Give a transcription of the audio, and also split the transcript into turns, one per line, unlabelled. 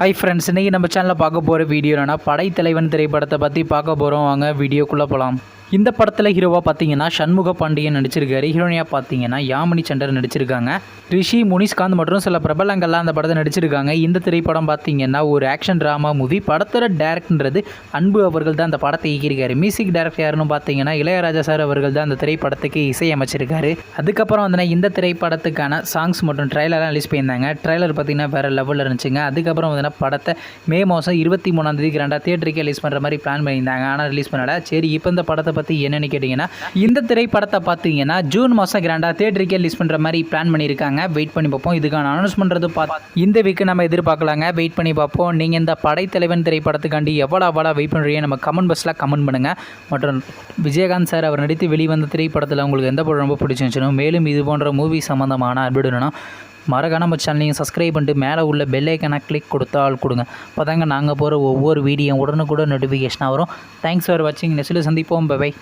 Hi friends இன்றைக்கி நம்ம சேனலில் பார்க்க போகிற வீடியோ என்னென்னா படைத்தலைவன் திரைப்படத்தை பற்றி பார்க்க போகிறோம் வாங்க வீடியோக்குள்ளே போகலாம் இந்த படத்தில் ஹீரோவாக பார்த்தீங்கன்னா சண்முக பாண்டியன் நடிச்சிருக்காரு. ஹீரோனியாக பார்த்தீங்கன்னா யாமினி சண்டர் நடிச்சிருக்காங்க. ரிஷி முனிஷ்காந்த் மற்றும் சில பிரபலங்கள்லாம் அந்த படத்தை நடிச்சிருக்காங்க. இந்த திரைப்படம் பார்த்தீங்கன்னா ஒரு ஆக்ஷன் ட்ராமா மூவி படத்தோட டேரக்ட்ன்றது அன்பு அவர்கள் தான் அந்த படத்தை இயக்கியிருக்காரு. மியூசிக் டேரக்டர் யாருன்னு பார்த்தீங்கன்னா இளையராஜா சார் அவர்கள் தான் அந்த திரைப்படத்துக்கு இசையமைச்சிருக்காரு. அதுக்கப்புறம் வந்து இந்த திரைப்படத்துக்கான சாங்ஸ் மற்றும் ட்ரைலர்லாம் ரிலீஸ் பண்ணியிருந்தாங்க. ட்ரைலர் பார்த்தீங்கன்னா வேறு லெவலில் இருந்துச்சுங்க. அதுக்கப்புறம் வந்து படத்தை மே மாதம் இருபத்தி மூணாம் தேதி ரெண்டாக தியேட்டருக்கு ரிலீஸ் பண்ணுற மாதிரி பிளான் பண்ணியிருந்தாங்க. ஆனால் ரிலீஸ் பண்ணல. சரி இப்போ இந்த படத்தை பற்றி என்னென்னு கேட்டிங்கன்னா இந்த திரைப்படத்தை பார்த்தீங்கன்னா ஜூன் மாதம் கிராண்டாக தேட்டருக்கு ரிலீஸ் பண்ணுற மாதிரி பிளான் பண்ணியிருக்காங்க. வெயிட் பண்ணி பார்ப்போம். இதுக்கான அனௌன்ஸ் பண்ணுறது பார்த்து இந்த வீக்கு நம்ம எதிர்பார்க்கலாங்க. வெயிட் பண்ணி பார்ப்போம். நீங்கள் இந்த படைத்தலைவன் திரைப்படத்துக்காண்டி எவ்வளோ அவ்வளோ வெயிட் பண்ணுறீங்க நம்ம கமெண்ட் பாக்ஸில் கமெண்ட் பண்ணுங்கள் மற்றும் விஜயகாந்த் சார் அவர் நடித்து வெளிவந்த திரைப்படத்தில் உங்களுக்கு எந்த படம் ரொம்ப பிடிச்சிருந்துச்சுனோ மேலும் இது போன்ற மூவி சம்மந்தமான அப்டேட்னா மறக்காம நம்ம சேனலையும் சப்ஸ்கிரைப் பண்ணிட்டு மேலே உள்ள பெல்லைக்கனை கிளிக் கொடுத்தால் கொடுங்க. அப்போ தாங்க நாங்கள் போகிற ஒவ்வொரு வீடியோ உடனுக்குடன் நோட்டிஃபிகேஷனாக வரும். தேங்க்ஸ் ஃபார் வாட்சிங் நெக்ஸ்ட்டில் சந்திப்போம். பை